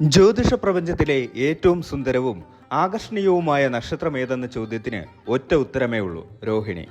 ജ്യോതിഷ പ്രപഞ്ചത്തിലെ ഏറ്റവും സുന്ദരവും ആകർഷണീയവുമായ നക്ഷത്രം ഏതെന്ന ചോദ്യത്തിന് ഒറ്റ ഉത്തരമേ ഉള്ളൂ രോഹിണി.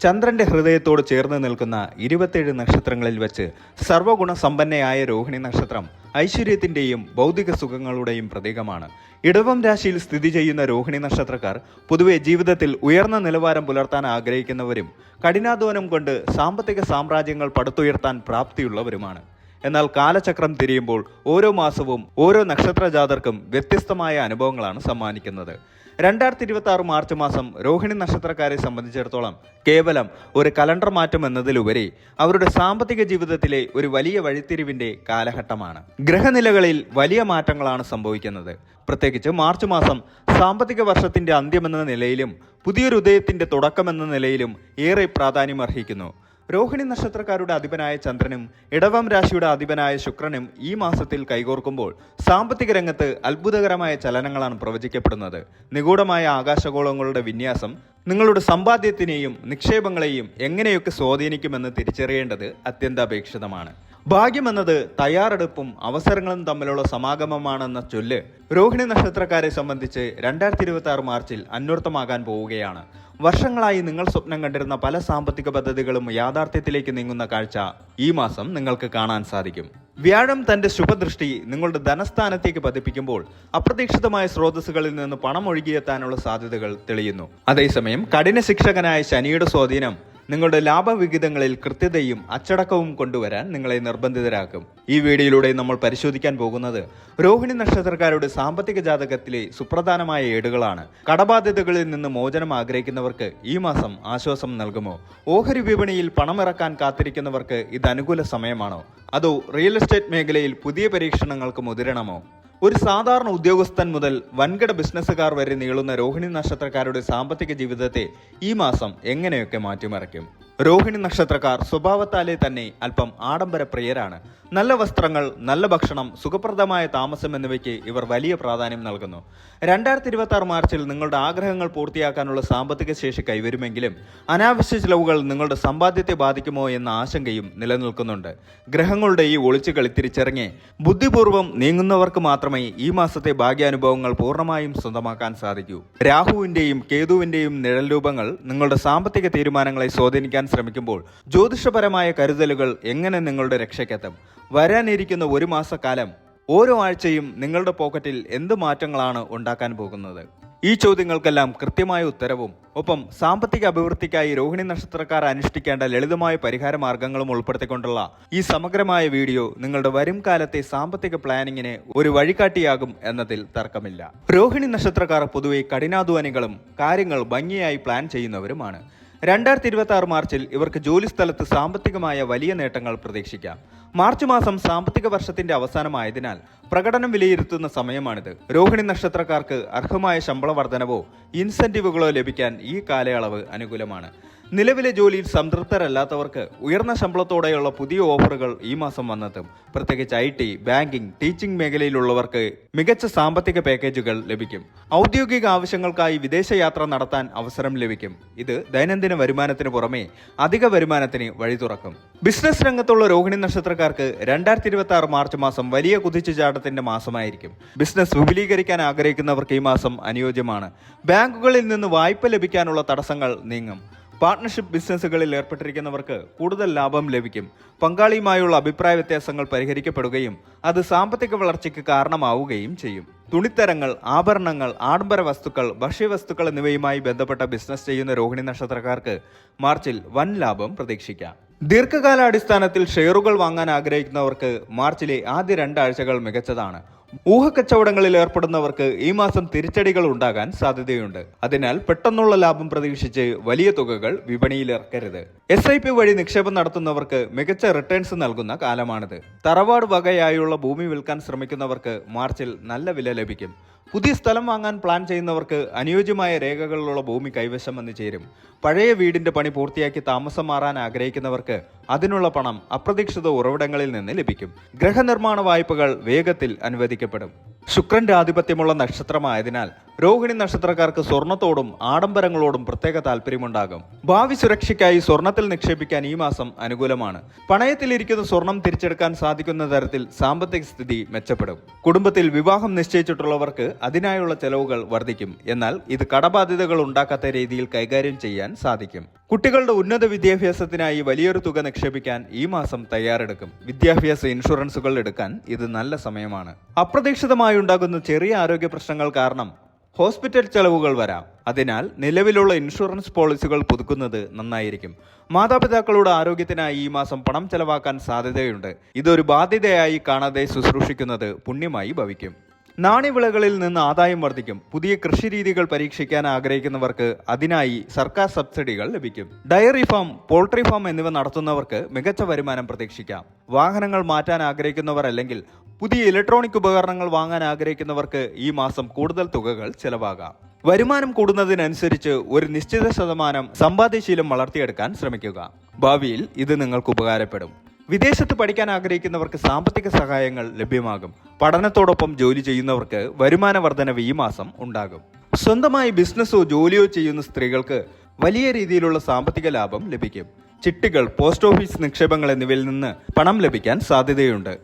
ചന്ദ്രന്റെ ഹൃദയത്തോട് ചേർന്ന് നിൽക്കുന്ന ഇരുപത്തേഴ് നക്ഷത്രങ്ങളിൽ വെച്ച് സർവഗുണ സമ്പന്നയായ രോഹിണി നക്ഷത്രം ഐശ്വര്യത്തിന്റെയും ഭൗതിക സുഖങ്ങളുടെയും പ്രതീകമാണ്. ഇടവം രാശിയിൽ സ്ഥിതി ചെയ്യുന്ന രോഹിണി നക്ഷത്രക്കാർ പൊതുവെ ജീവിതത്തിൽ ഉയർന്ന നിലവാരം പുലർത്താൻ ആഗ്രഹിക്കുന്നവരും കഠിനാധ്വാനം കൊണ്ട് സാമ്പത്തിക സാമ്രാജ്യങ്ങൾ പടുത്തുയർത്താൻ പ്രാപ്തിയുള്ളവരുമാണ്. എന്നാൽ കാലചക്രം തിരിയുമ്പോൾ ഓരോ മാസവും ഓരോ നക്ഷത്ര ജാതർക്കും വ്യത്യസ്തമായ അനുഭവങ്ങളാണ് സമ്മാനിക്കുന്നത്. രണ്ടായിരത്തി ഇരുപത്തി ആറ് മാർച്ച് മാസം രോഹിണി നക്ഷത്രക്കാരെ സംബന്ധിച്ചിടത്തോളം കേവലം ഒരു കലണ്ടർ മാറ്റം എന്നതിലുപരി അവരുടെ സാമ്പത്തിക ജീവിതത്തിലെ ഒരു വലിയ വഴിത്തിരിവിന്റെ കാലഘട്ടമാണ്. ഗ്രഹനിലകളിൽ വലിയ മാറ്റങ്ങളാണ് സംഭവിക്കുന്നത്. പ്രത്യേകിച്ച് മാർച്ച് മാസം സാമ്പത്തിക വർഷത്തിന്റെ അന്ത്യമെന്ന നിലയിലും പുതിയൊരു ഉദയത്തിന്റെ തുടക്കമെന്ന നിലയിലും ഏറെ പ്രാധാന്യം അർഹിക്കുന്നു രോഹിണി നക്ഷത്രക്കാരുടെ അധിപനായ ചന്ദ്രനും ഇടവം രാശിയുടെ അധിപനായ ശുക്രനും ഈ മാസത്തിൽ കൈകോർക്കുമ്പോൾ സാമ്പത്തിക രംഗത്ത് അത്ഭുതകരമായ ചലനങ്ങളാണ് പ്രവചിക്കപ്പെടുന്നത്. നിഗൂഢമായ ആകാശഗോളങ്ങളുടെ വിന്യാസം നിങ്ങളുടെ സമ്പാദ്യത്തിനെയും നിക്ഷേപങ്ങളെയും എങ്ങനെയൊക്കെ സ്വാധീനിക്കുമെന്ന് തിരിച്ചറിയേണ്ടത് അത്യന്താപേക്ഷിതമാണ്. ഭാഗ്യമെന്നത് തയ്യാറെടുപ്പും അവസരങ്ങളും തമ്മിലുള്ള സമാഗമമാണെന്ന ചൊല്ല് രോഹിണി നക്ഷത്രക്കാരെ സംബന്ധിച്ച് രണ്ടായിരത്തി ഇരുപത്തി ആറ് മാർച്ചിൽ അന്വർത്ഥമാകാൻ പോവുകയാണ്. വർഷങ്ങളായി നിങ്ങൾ സ്വപ്നം കണ്ടിരുന്ന പല സാമ്പത്തിക പദ്ധതികളും യാഥാർത്ഥ്യത്തിലേക്ക് നീങ്ങുന്ന കാഴ്ച ഈ മാസം നിങ്ങൾക്ക് കാണാൻ സാധിക്കും. വ്യാഴം തന്റെ ശുഭദൃഷ്ടി നിങ്ങളുടെ ധനസ്ഥാനത്തേക്ക് പതിപ്പിക്കുമ്പോൾ അപ്രതീക്ഷിതമായ സ്രോതസ്സുകളിൽ നിന്ന് പണം ഒഴുകിയെത്താനുള്ള സാധ്യതകൾ തെളിയുന്നു. അതേസമയം കഠിന ശിക്ഷകനായ ശനിയുടെ സ്വാധീനം നിങ്ങളുടെ ലാഭവിഹിതങ്ങളിൽ കൃത്യതയും അച്ചടക്കവും കൊണ്ടുവരാൻ നിങ്ങളെ നിർബന്ധിതരാക്കും. ഈ വീഡിയോയിലൂടെ നമ്മൾ പരിശോധിക്കാൻ പോകുന്നത് രോഹിണി നക്ഷത്രക്കാരുടെ സാമ്പത്തിക ജാതകത്തിലെ സുപ്രധാനമായ ഏടുകളാണ്. കടബാധ്യതകളിൽ നിന്ന് മോചനം ആഗ്രഹിക്കുന്നവർക്ക് ഈ മാസം ആശ്വാസം നൽകുമോ? ഓഹരി വിപണിയിൽ പണമിറക്കാൻ കാത്തിരിക്കുന്നവർക്ക് ഇത് അനുകൂല സമയമാണോ? അതോ റിയൽ എസ്റ്റേറ്റ് മേഖലയിൽ പുതിയ പരീക്ഷണങ്ങൾക്ക് മുതിരണമോ? ഒരു സാധാരണ ഉദ്യോഗസ്ഥൻ മുതൽ വൻകിട ബിസിനസ്സുകാർ വരെ നീളുന്ന രോഹിണി നക്ഷത്രക്കാരുടെ സാമ്പത്തിക ജീവിതത്തെ ഈ മാസം എങ്ങനെയൊക്കെ മാറ്റിമറിക്കും? രോഹിണി നക്ഷത്രക്കാർ സ്വഭാവത്താലേ തന്നെ അല്പം ആഡംബര പ്രിയരാണ് നല്ല വസ്ത്രങ്ങൾ നല്ല ഭക്ഷണം സുഖപ്രദമായ താമസം എന്നിവയ്ക്ക് ഇവർ വലിയ പ്രാധാന്യം നൽകുന്നു. രണ്ടായിരത്തി ഇരുപത്തി ആറ് മാർച്ചിൽ നിങ്ങളുടെ ആഗ്രഹങ്ങൾ പൂർത്തിയാക്കാനുള്ള സാമ്പത്തിക ശേഷി കൈവരുമെങ്കിലും അനാവശ്യ ചിലവുകൾ നിങ്ങളുടെ സമ്പാദ്യത്തെ ബാധിക്കുമോ എന്ന ആശങ്കയും നിലനിൽക്കുന്നുണ്ട്. ഗ്രഹങ്ങളുടെ ഈ ഒളിച്ചുകളി തിരിച്ചറിഞ്ഞ് ബുദ്ധിപൂർവം നീങ്ങുന്നവർക്ക് മാത്രമേ ഈ മാസത്തെ ഭാഗ്യാനുഭവങ്ങൾ പൂർണമായും സ്വന്തമാക്കാൻ സാധിക്കൂ. രാഹുവിന്റെയും കേതുവിന്റെയും നിഴൽ രൂപങ്ങൾ നിങ്ങളുടെ സാമ്പത്തിക തീരുമാനങ്ങളെ സ്വാധീനിക്കാൻ ശ്രമിക്കുമ്പോൾ ജ്യോതിഷപരമായ കരുതലുകൾ എങ്ങനെ നിങ്ങളുടെ രക്ഷയ്ക്കെത്തും? വരാനിരിക്കുന്ന ഒരു മാസക്കാലം ഓരോ ആഴ്ചയും നിങ്ങളുടെ പോക്കറ്റിൽ എന്ത് മാറ്റങ്ങളാണ് ഉണ്ടാക്കാൻ പോകുന്നത്? ഈ ചോദ്യങ്ങൾക്കെല്ലാം കൃത്യമായ ഉത്തരവും ഒപ്പം സാമ്പത്തിക അഭിവൃദ്ധിക്കായി രോഹിണി നക്ഷത്രക്കാർ അനുഷ്ഠിക്കേണ്ട ലളിതമായ പരിഹാര മാർഗങ്ങളും ഉൾപ്പെടുത്തിക്കൊണ്ടുള്ള ഈ സമഗ്രമായ വീഡിയോ നിങ്ങളുടെ വരും കാലത്തെ സാമ്പത്തിക പ്ലാനിങ്ങിന് ഒരു വഴികാട്ടിയാകും എന്നതിൽ തർക്കമില്ല. രോഹിണി നക്ഷത്രക്കാർ പൊതുവെ കഠിനാധ്വാനികളും കാര്യങ്ങൾ ഭംഗിയായി പ്ലാൻ ചെയ്യുന്നവരുമാണ്. രണ്ടായിരത്തി ഇരുപത്തി ആറ് മാർച്ചിൽ ഇവർക്ക് ജോലി സ്ഥലത്ത് സാമ്പത്തികമായ വലിയ നേട്ടങ്ങൾ പ്രതീക്ഷിക്കാം. മാർച്ച് മാസം സാമ്പത്തിക വർഷത്തിന്റെ അവസാനമായതിനാൽ പ്രകടനം വിലയിരുത്തുന്ന സമയമാണിത്. രോഹിണി നക്ഷത്രക്കാർക്ക് അർഹമായ ശമ്പള വർധനവോ ഇൻസെന്റീവുകളോ ലഭിക്കാൻ ഈ കാലയളവ് അനുകൂലമാണ്. നിലവിലെ ജോലിയിൽ സംതൃപ്തരല്ലാത്തവർക്ക് ഉയർന്ന ശമ്പളത്തോടെയുള്ള പുതിയ ഓഫറുകൾ ഈ മാസം വന്നെത്തും. പ്രത്യേകിച്ച് ഐ ടി ബാങ്കിംഗ് ടീച്ചിംഗ് മേഖലയിലുള്ളവർക്ക് മികച്ച സാമ്പത്തിക പാക്കേജുകൾ ലഭിക്കും. ഔദ്യോഗിക ആവശ്യങ്ങൾക്കായി വിദേശയാത്ര നടത്താൻ അവസരം ലഭിക്കും. ഇത് ദൈനംദിന വരുമാനത്തിന് പുറമെ അധിക വരുമാനത്തിന് വഴി തുറക്കും. ബിസിനസ് രംഗത്തുള്ള രോഹിണി നക്ഷത്രക്കാർക്ക് രണ്ടായിരത്തി ഇരുപത്തി ആറ് മാർച്ച് മാസം വലിയ കുതിച്ചുചാട്ടത്തിന്റെ മാസമായിരിക്കും. ബിസിനസ് വിപുലീകരിക്കാൻ ആഗ്രഹിക്കുന്നവർക്ക് ഈ മാസം അനുയോജ്യമാണ്. ബാങ്കുകളിൽ നിന്ന് വായ്പ ലഭിക്കാനുള്ള തടസ്സങ്ങൾ നീങ്ങും. പാർട്ട്ണർഷിപ്പ് ബിസിനസ്സുകളിൽ ഏർപ്പെട്ടിരിക്കുന്നവർക്ക് കൂടുതൽ ലാഭം ലഭിക്കും. പങ്കാളിയുമായുള്ള അഭിപ്രായ വ്യത്യാസങ്ങൾ പരിഹരിക്കപ്പെടുകയും അത് സാമ്പത്തിക വളർച്ചയ്ക്ക് കാരണമാവുകയും ചെയ്യും. തുണിത്തരങ്ങൾ ആഭരണങ്ങൾ ആഡംബര വസ്തുക്കൾ ഭക്ഷ്യവസ്തുക്കൾ എന്നിവയുമായി ബന്ധപ്പെട്ട ബിസിനസ് ചെയ്യുന്ന രോഹിണി നക്ഷത്രക്കാർക്ക് മാർച്ചിൽ വൻ ലാഭം പ്രതീക്ഷിക്കാം. ദീർഘകാലാടിസ്ഥാനത്തിൽ ഷെയറുകൾ വാങ്ങാൻ ആഗ്രഹിക്കുന്നവർക്ക് മാർച്ചിലെ ആദ്യ രണ്ടാഴ്ചകൾ മികച്ചതാണ്. ഊഹക്കച്ചവടങ്ങളിൽ ഏർപ്പെടുന്നവർക്ക് ഈ മാസം തിരിച്ചടികൾ ഉണ്ടാകാൻ സാധ്യതയുണ്ട്. അതിനാൽ പെട്ടെന്നുള്ള ലാഭം പ്രതീക്ഷിച്ച് വലിയ തുകകൾ വിപണിയിൽ ഇറക്കരുത് എസ് ഐ പി വഴി നിക്ഷേപം നടത്തുന്നവർക്ക് മികച്ച റിട്ടേൺസ് നൽകുന്ന കാലമാണിത്. തറവാട് വകയായുള്ള ഭൂമി വിൽക്കാൻ ശ്രമിക്കുന്നവർക്ക് മാർച്ചിൽ നല്ല വില ലഭിക്കും. പുതിയ സ്ഥലം വാങ്ങാൻ പ്ലാൻ ചെയ്യുന്നവർക്ക് അനുയോജ്യമായ രേഖകളിലുള്ള ഭൂമി കൈവശം വന്നു ചേരും. പഴയ വീടിന്റെ പണി പൂർത്തിയാക്കി താമസം മാറാൻ ആഗ്രഹിക്കുന്നവർക്ക് അതിനുള്ള പണം അപ്രതീക്ഷിത ഉറവിടങ്ങളിൽ നിന്ന് ലഭിക്കും. ഗ്രഹനിർമ്മാണ വായ്പകൾ വേഗത്തിൽ അനുവദിക്കപ്പെടും. ശുക്രന്റെ ആധിപത്യമുള്ള നക്ഷത്രമായതിനാൽ രോഹിണി നക്ഷത്രക്കാർക്ക് സ്വർണത്തോടും ആഡംബരങ്ങളോടും പ്രത്യേക താല്പര്യമുണ്ടാകും ഭാവി സുരക്ഷയ്ക്കായി സ്വർണത്തിൽ നിക്ഷേപിക്കാൻ ഈ മാസം അനുകൂലമാണ്. പണയത്തിലിരിക്കുന്ന സ്വർണം തിരിച്ചെടുക്കാൻ സാധിക്കുന്ന തരത്തിൽ സാമ്പത്തിക സ്ഥിതി മെച്ചപ്പെടും. കുടുംബത്തിൽ വിവാഹം നിശ്ചയിച്ചിട്ടുള്ളവർക്ക് അതിനായുള്ള ചെലവുകൾ വർദ്ധിക്കും. എന്നാൽ ഇത് കടബാധ്യതകൾ ഉണ്ടാക്കാത്ത രീതിയിൽ കൈകാര്യം ചെയ്യാൻ സാധിക്കും. കുട്ടികളുടെ ഉന്നത വിദ്യാഭ്യാസത്തിനായി വലിയൊരു തുക നിക്ഷേപിക്കാൻ ഈ മാസം തയ്യാറെടുക്കും. വിദ്യാഭ്യാസ ഇൻഷുറൻസുകൾ എടുക്കാൻ ഇത് നല്ല സമയമാണ്. അപ്രതീക്ഷിതമായി ഉണ്ടാകുന്ന ചെറിയ ആരോഗ്യ പ്രശ്നങ്ങൾ കാരണം ഹോസ്പിറ്റൽ ചെലവുകൾ വരാം. അതിനാൽ നിലവിലുള്ള ഇൻഷുറൻസ് പോളിസികൾ പുതുക്കുന്നത് നന്നായിരിക്കും. മാതാപിതാക്കളുടെ ആരോഗ്യത്തിനായി ഈ മാസം പണം ചെലവാക്കാൻ സാധ്യതയുണ്ട്. ഇതൊരു ബാധ്യതയായി കാണാതെ ശുശ്രൂഷിക്കുന്നത് പുണ്യമായി ഭവിക്കും. നാണ്യവിളകളിൽ നിന്ന് ആദായം വർദ്ധിക്കും. പുതിയ കൃഷിരീതികൾ പരീക്ഷിക്കാൻ ആഗ്രഹിക്കുന്നവർക്ക് അതിനായി സർക്കാർ സബ്സിഡികൾ ലഭിക്കും. ഡയറി ഫാം പോൾട്രി ഫാം എന്നിവ നടത്തുന്നവർക്ക് മികച്ച വരുമാനം പ്രതീക്ഷിക്കാം. വാഹനങ്ങൾ മാറ്റാൻ ആഗ്രഹിക്കുന്നവർ അല്ലെങ്കിൽ പുതിയ ഇലക്ട്രോണിക് ഉപകരണങ്ങൾ വാങ്ങാൻ ആഗ്രഹിക്കുന്നവർക്ക് ഈ മാസം കൂടുതൽ തുകകൾ ചെലവാകാം. വരുമാനം കൂടുന്നതിനനുസരിച്ച് ഒരു നിശ്ചിത ശതമാനം സമ്പാദ്യശീലം വളർത്തിയെടുക്കാൻ ശ്രമിക്കുക. ഭാവിയിൽ ഇത് നിങ്ങൾക്ക് ഉപകാരപ്പെടും. വിദേശത്ത് പഠിക്കാൻ ആഗ്രഹിക്കുന്നവർക്ക് സാമ്പത്തിക സഹായങ്ങൾ ലഭ്യമാകും. പഠനത്തോടൊപ്പം ജോലി ചെയ്യുന്നവർക്ക് വരുമാന വർധനവ് ഈ മാസം ഉണ്ടാകും. സ്വന്തമായി ബിസിനസ്സോ ജോലിയോ ചെയ്യുന്ന സ്ത്രീകൾക്ക് വലിയ രീതിയിലുള്ള സാമ്പത്തിക ലാഭം ലഭിക്കും. ചിട്ടികൾ പോസ്റ്റ് ഓഫീസ് നിക്ഷേപങ്ങൾ എന്നിവയിൽ നിന്ന് പണം ലഭിക്കാൻ സാധ്യതയുണ്ട്.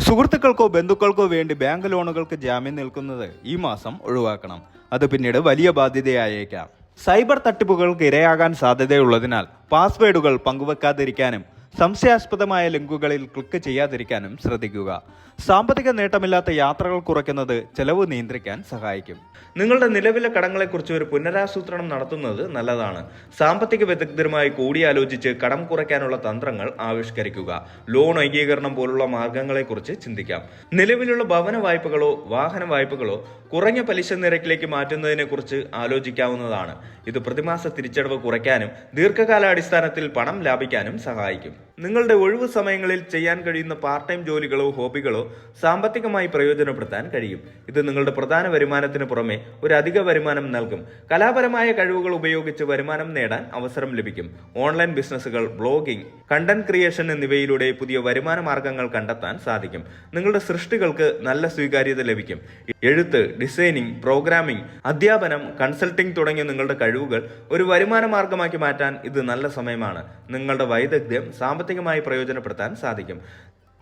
സുഹൃത്തുക്കൾക്കോ ബന്ധുക്കൾക്കോ വേണ്ടി ബാങ്ക് ലോണുകൾക്ക് ജാമ്യം നിൽക്കുന്നത് ഈ മാസം ഒഴിവാക്കണം. അത് പിന്നീട് വലിയ ബാധ്യതയായേക്കാം. സൈബർ തട്ടിപ്പുകൾക്ക് ഇരയാകാൻ സാധ്യതയുള്ളതിനാൽ പാസ്വേഡുകൾ പങ്കുവെക്കാതിരിക്കാനും സംശയാസ്പദമായ ലിങ്കുകളിൽ ക്ലിക്ക് ചെയ്യാതിരിക്കാനും ശ്രദ്ധിക്കുക. സാമ്പത്തിക നേട്ടമില്ലാത്ത യാത്രകൾ കുറയ്ക്കുന്നത് ചെലവ് നിയന്ത്രിക്കാൻ സഹായിക്കും. നിങ്ങളുടെ നിലവിലെ കടങ്ങളെക്കുറിച്ച് ഒരു പുനരാസൂത്രണം നടത്തുന്നത് നല്ലതാണ്. സാമ്പത്തിക വിദഗ്ധരുമായി കൂടിയാലോചിച്ച് കടം കുറയ്ക്കാനുള്ള തന്ത്രങ്ങൾ ആവിഷ്കരിക്കുക. ലോൺ ഏകീകരണം പോലുള്ള മാർഗങ്ങളെക്കുറിച്ച് ചിന്തിക്കാം. നിലവിലുള്ള ഭവന വായ്പകളോ വാഹന വായ്പകളോ കുറഞ്ഞ പലിശ നിരക്കിലേക്ക് മാറ്റുന്നതിനെക്കുറിച്ച് ആലോചിക്കാവുന്നതാണ്. ഇത് പ്രതിമാസ തിരിച്ചടവ് കുറയ്ക്കാനും ദീർഘകാലാടിസ്ഥാനത്തിൽ പണം ലാഭിക്കാനും സഹായിക്കും. നിങ്ങളുടെ ഒഴിവു സമയങ്ങളിൽ ചെയ്യാൻ കഴിയുന്ന പാർട്ട് ടൈം ജോലികളോ ഹോബികളോ സാമ്പത്തികമായി പ്രയോജനപ്പെടുത്താൻ കഴിയും. ഇത് നിങ്ങളുടെ പ്രധാന വരുമാനത്തിന് പുറമെ ഒരു അധിക വരുമാനം നൽകും. കലാപരമായ കഴിവുകൾ ഉപയോഗിച്ച് വരുമാനം നേടാൻ അവസരം ലഭിക്കും. ഓൺലൈൻ ബിസിനസ്സുകൾ ബ്ലോഗിംഗ് കണ്ടന്റ് ക്രിയേഷൻ എന്നിവയിലൂടെ പുതിയ വരുമാന മാർഗങ്ങൾ കണ്ടെത്താൻ സാധിക്കും. നിങ്ങളുടെ സൃഷ്ടികൾക്ക് നല്ല സ്വീകാര്യത ലഭിക്കും. എഴുത്ത് ഡിസൈനിങ് പ്രോഗ്രാമിംഗ് അധ്യാപനം കൺസൾട്ടിംഗ് തുടങ്ങിയ നിങ്ങളുടെ കഴിവുകൾ ഒരു വരുമാന മാർഗമാക്കി മാറ്റാൻ ഇത് നല്ല സമയമാണ്. നിങ്ങളുടെ വൈദഗ്ധ്യം സാമ്പത്തികമായി പ്രയോജനപ്പെടുത്താൻ സാധിക്കും.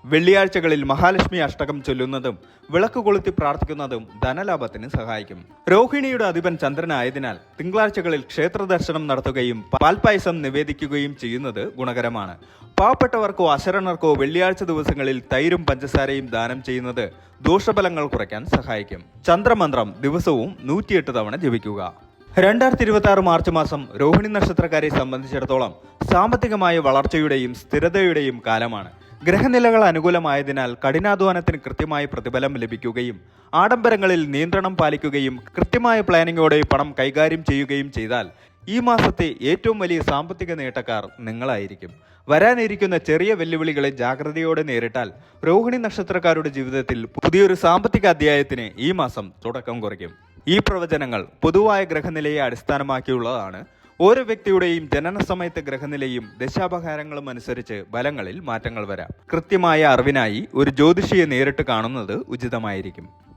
വെള്ളിയാഴ്ചകളിൽ മഹാലക്ഷ്മി അഷ്ടകം ചൊല്ലുന്നതും വിളക്ക് കൊളുത്തി പ്രാർത്ഥിക്കുന്നതും ധനലാഭത്തിന് സഹായിക്കും. രോഹിണിയുടെ അധിപൻ ചന്ദ്രനായതിനാൽ തിങ്കളാഴ്ചകളിൽ ക്ഷേത്ര ദർശനം നടത്തുകയും പാൽപായസം നിവേദിക്കുകയും ചെയ്യുന്നത് ഗുണകരമാണ്. പാവപ്പെട്ടവർക്കോ അശരണർക്കോ വെള്ളിയാഴ്ച ദിവസങ്ങളിൽ തൈരും പഞ്ചസാരയും ദാനം ചെയ്യുന്നത് ദോഷഫലങ്ങൾ കുറയ്ക്കാൻ സഹായിക്കും. ചന്ദ്രമന്ത്രം ദിവസവും നൂറ്റിയെട്ട് തവണ ജപിക്കുക. രണ്ടായിരത്തി ഇരുപത്തി ആറ് മാർച്ച് മാസം രോഹിണി നക്ഷത്രക്കാരെ സംബന്ധിച്ചിടത്തോളം സാമ്പത്തികമായ വളർച്ചയുടെയും സ്ഥിരതയുടെയും കാലമാണ്. ഗ്രഹനിലകൾ അനുകൂലമായതിനാൽ കഠിനാധ്വാനത്തിന് കൃത്യമായ പ്രതിഫലം ലഭിക്കുകയും ആഡംബരങ്ങളിൽ നിയന്ത്രണം പാലിക്കുകയും കൃത്യമായ പ്ലാനിങ്ങോടെ പണം കൈകാര്യം ചെയ്യുകയും ചെയ്താൽ ഈ മാസത്തെ ഏറ്റവും വലിയ സാമ്പത്തിക നേട്ടക്കാർ നിങ്ങളായിരിക്കും. വരാനിരിക്കുന്ന ചെറിയ വെല്ലുവിളികളെ ജാഗ്രതയോടെ നേരിട്ടാൽ രോഹിണി നക്ഷത്രക്കാരുടെ ജീവിതത്തിൽ പുതിയൊരു സാമ്പത്തിക അധ്യായത്തിന് ഈ മാസം തുടക്കം കുറിക്കും. ഈ പ്രവചനങ്ങൾ പൊതുവായ ഗ്രഹനിലയെ അടിസ്ഥാനമാക്കിയുള്ളതാണ്. ഓരോ വ്യക്തിയുടെയും ജനന സമയത്തെ ഗ്രഹനിലയും ദശാപഹാരങ്ങളും അനുസരിച്ച് ഫലങ്ങളിൽ മാറ്റങ്ങൾ വരാം. കൃത്യമായ അറിവിനായി ഒരു ജ്യോതിഷിയെ നേരിട്ട് കാണുന്നത് ഉചിതമായിരിക്കും.